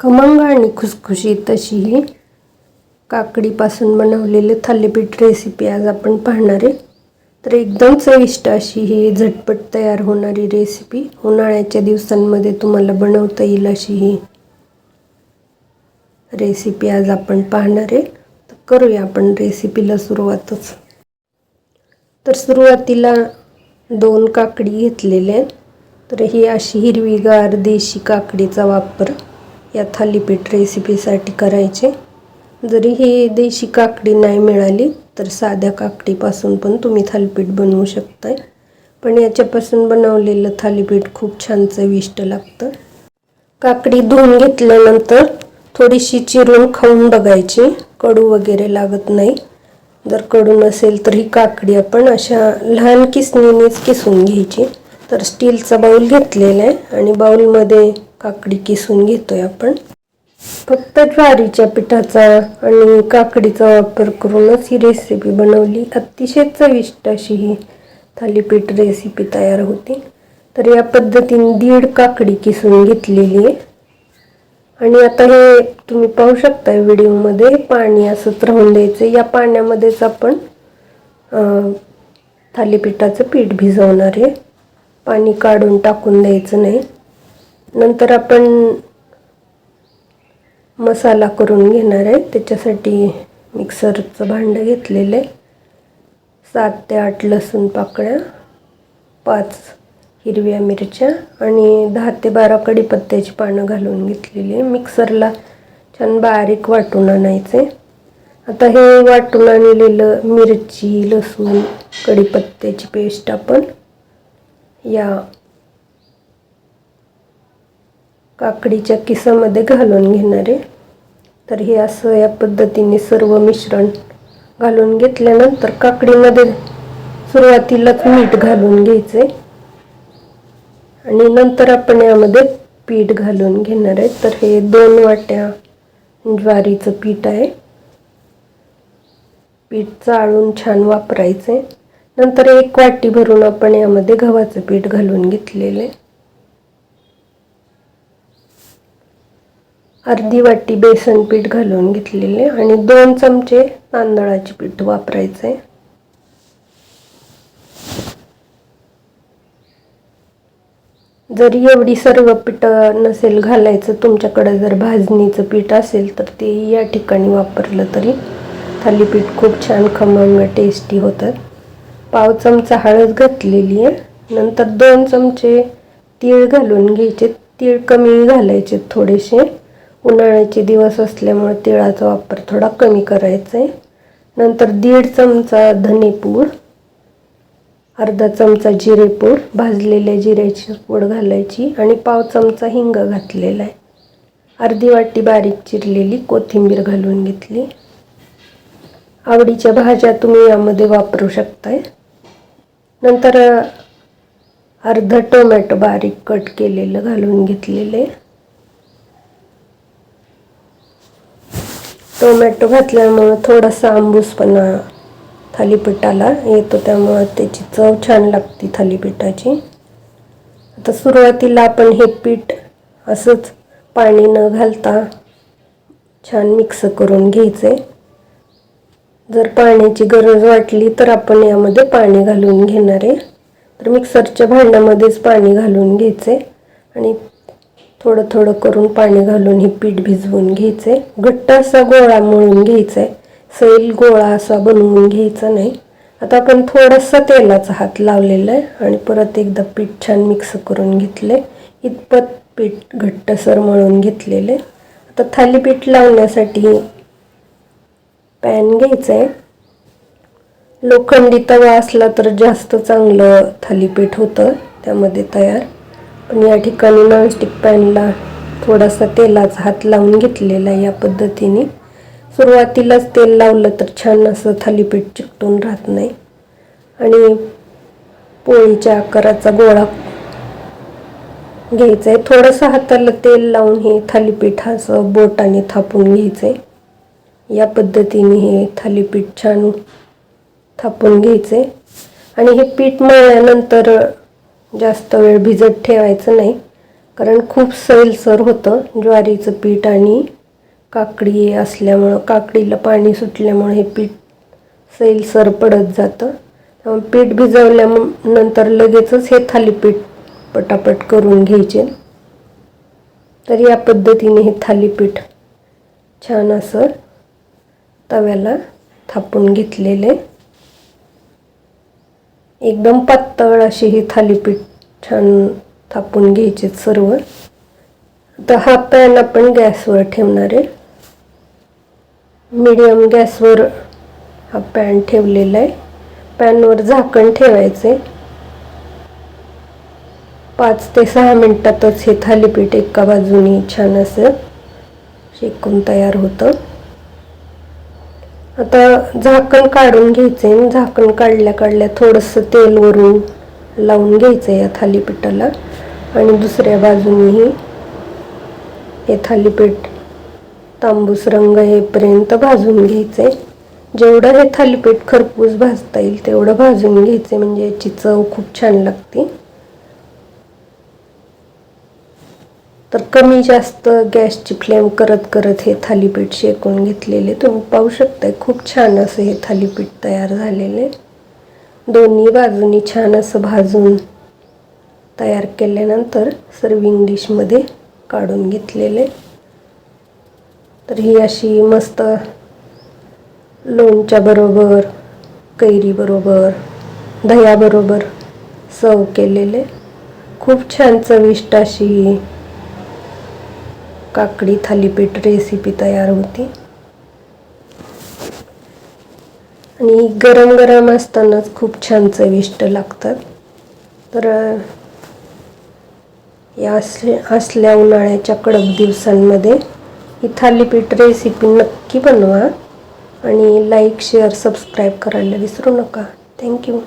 खमंग आणि खुसखुशीत अशी ही काकडीपासून बनवलेले थालीपीठ रेसिपी आज आपण पाहणार आहे. तर एकदम चविष्ट अशी ही झटपट तयार होणारी रेसिपी उन्हाळ्याच्या दिवसांमध्ये तुम्हाला बनवता येईल अशी ही रेसिपी आज आपण पाहणार आहे. तर करूया आपण रेसिपीला सुरुवातच. तर सुरुवातीला दोन काकडी घेतलेल्या आहेत. तर ही अशी हिरवीगार देशी काकडीचा वापर. या थालीपीठ रेसिपीसाठी करायचे. जरी ही देशी काकडी नाही मिळाली तर साध्या काकडीपासून पण तुम्ही थालीपीठ बनवू शकताय. पण याच्यापासून बनवलेलं थालीपीठ खूप छान चविष्ट लागतं. काकडी धुवून घेतल्यानंतर थोडीशी चिरून खाऊन बघायची. कडू वगैरे लागत नाही. जर कडू नसेल तर ही काकडी आपण अशा लहान किसणीनेच किसून घ्यायची. तर स्टीलचा बाऊल घेतलेला आहे आणि बाऊलमध्ये काकडी किसून घेतोय आपण. फक्त ज्वारीच्या पिठाचा आणि काकडीचा वापर करूनच ही रेसिपी बनवली. अतिशय चविष्ट अशी ही थालीपीठ रेसिपी तयार होती. तर या पद्धतीने दीड काकडी किसून घेतलेली आहे. आणि आता हे तुम्ही पाहू शकता व्हिडिओमध्ये पाणी असंच राहून द्यायचं. या पाण्यामध्येच आपण थालीपीठाचं पीठ भिजवणार आहे. पाणी काढून टाकून द्यायचं नाही. नंतर आपण मसाला करून घेणार आहे. त्याच्यासाठी मिक्सरचं भांडं घेतलेलं आहे. सात ते आठ लसूण पाकळ्या पाच हिरव्या मिरच्या आणि दहा ते बारा कढीपत्त्याची पानं घालून घेतलेली आहे. मिक्सरला छान बारीक वाटून आणायचे. आता हे वाटून आणलेलं मिरची लसूण कढीपत्त्याची पेस्ट आपण या काकडीच्या किसामध्ये घालून घेणार आहे. तर हे असं या पद्धतीने सर्व मिश्रण घालून घेतल्यानंतर काकडीमध्ये सुरुवातीलाच मीठ घालून घ्यायचे आणि नंतर आपण यामध्ये पीठ घालून घेणार आहे. तर हे दोन वाट्या ज्वारीचं पीठ आहे. पीठ चाळून छान वापरायचे नंतर एक वाटी भरून आपण यामध्ये गव्हाचं पीठ घालून घेतलेलं आहे. अर्धी वाटी बेसन पीठ घालून घेतलेले आणि दोन चमचे तांदळाचे पीठ वापरायचे. जर एवढी सर्व पीठ नसेल घालायचं तुमच्याकडे जर भाजणीचं पीठ असेल तर ते या ठिकाणी वापरलं तरी थालीपीठ खूप छान खमंग टेस्टी होतात पाव चमचा हळद घातलेली आहे. नंतर दोन चमचे तीळ घालून घ्यायचे. तीळ कमी घालायचे थोडेसे. उन्हाळ्याचे दिवस असल्यामुळे तिळाचा वापर थोडा कमी करायचा आहे. नंतर दीड चमचा धनेपूड अर्धा चमचा जिरेपूड भाजलेल्या जिऱ्याची पूड घालायची आणि पाव चमचा हिंग घातलेला आहे. अर्धी वाटी बारीक चिरलेली कोथिंबीर घालून घेतली. आवडीच्या भाज्या तुम्ही यामध्ये वापरू शकताय. नंतर अर्ध टोमॅटो बारीक कट केलेलं घालून घेतलेलं आहे. टोमॅटो घातल्यामुळं थोडासा आंबूसपणा थालीपीठाला येतो त्यामुळं त्याची चव छान लागते थालीपीठाची. आता सुरुवातीला आपण हे पीठ असंच पाणी न घालता छान मिक्स करून घ्यायचे. जर पाण्याची गरज वाटली तर आपण यामध्ये पाणी घालून घेणार आहे. तर मिक्सरच्या भांड्यामध्येच पाणी घालून घ्यायचे आणि थोडं थोडं करून पाणी घालून हे पीठ भिजवून घ्यायचे. घट्ट असा गोळा मळून घ्यायचा. आहे सैल गोळा असा बनवून घ्यायचा नाही. आता आपण थोडासा तेलाचा हात लावलेला आहे आणि परत एकदा पीठ छान मिक्स करून घेतले इतपत पीठ घट्टसर मळून घेतलेले आता थालीपीठ लावण्यासाठी पॅन घ्यायचं आहे लोखंडी तवा असला तर जास्त चांगलं थालीपीठ होतं. त्यामध्ये तयार. पण या ठिकाणी नॉनस्टिक पॅनला थोडासा तेलाचा हात लावून घेतलेला आहे या पद्धतीने. सुरुवातीलाच तेल लावलं तर छान असं थालीपीठ चिकटून राहत नाही. आणि पोळीच्या आकाराचा गोळा घ्यायचा आहे. थोडंसं हाताला तेल लावून हे थालीपीठ असं बोटाने थापून घ्यायचं आहे या पद्धतीने हे थालीपीठ छान थापून घ्यायचे आणि हे पीठ मळल्यानंतर जास्त वेळ भिजत ठेवायचं नाही. कारण खूप सैलसर होतं ज्वारीचं पीठ आणि काकडी असल्यामुळं काकडीला पाणी सुटल्यामुळं हे पीठ सैलसर पडत जातं. त्यामुळे पीठ भिजवल्यानंतर लगेचच हे थालीपीठ पटापट करून घ्यायचे. तर या पद्धतीने हे थालीपीठ छान असं तव्याला थापून घेतलेले एकदम पातळ अशी ही थालीपीठ छान थापून घ्यायचे सर्व. आता हा पॅन आपण गॅसवर ठेवणार आहे. मीडियम गॅसवर हा पॅन ठेवलेला आहे. पॅनवर झाकण ठेवायचे पाच ते सहा मिनटातच हे थालीपीठ एका बाजूनी छान असं शेकून तयार होतं. आता झाकण काढून घ्यायचे झाकण काढल्या काढल्या थोडंसं तेल वरून लावून घ्यायचं या थालीपीठाला. आणि दुसऱ्या बाजूनीही हे थालीपीठ तांबूस रंग येईपर्यंत भाजून घ्यायचे जेवढं हे थालीपीठ खरपूस भाजता येईल तेवढं भाजून घ्यायचे म्हणजे याची चव खूप छान लागते. तर कमी जास्त गॅसची फ्लेम करत करत हे थालीपीठ शेकून घेतलेले. तुम्ही पाहू शकताय खूप छान असं हे थालीपीठ तयार झालेले. दोन्ही बाजूनी छान असं भाजून तयार केल्यानंतर सर्विंग डिशमध्ये काढून घेतलेले. तर ही अशी मस्त लोणच्या बरोबर कैरी बरोबर दह्याबरोबर सर्व केलेले. खूप छान चविष्ट अशी काकडी थालीपीठ रेसिपी तयार होती. आणि गरम गरम असतानाच खूप छान चविष्ट लागतात. तर या असल्या असल्या उन्हाळ्याच्या कडक दिवसांमध्ये ही थालीपीठ रेसिपी नक्की बनवा. आणि लाईक शेअर सबस्क्राईब करायला विसरू नका. थँक्यू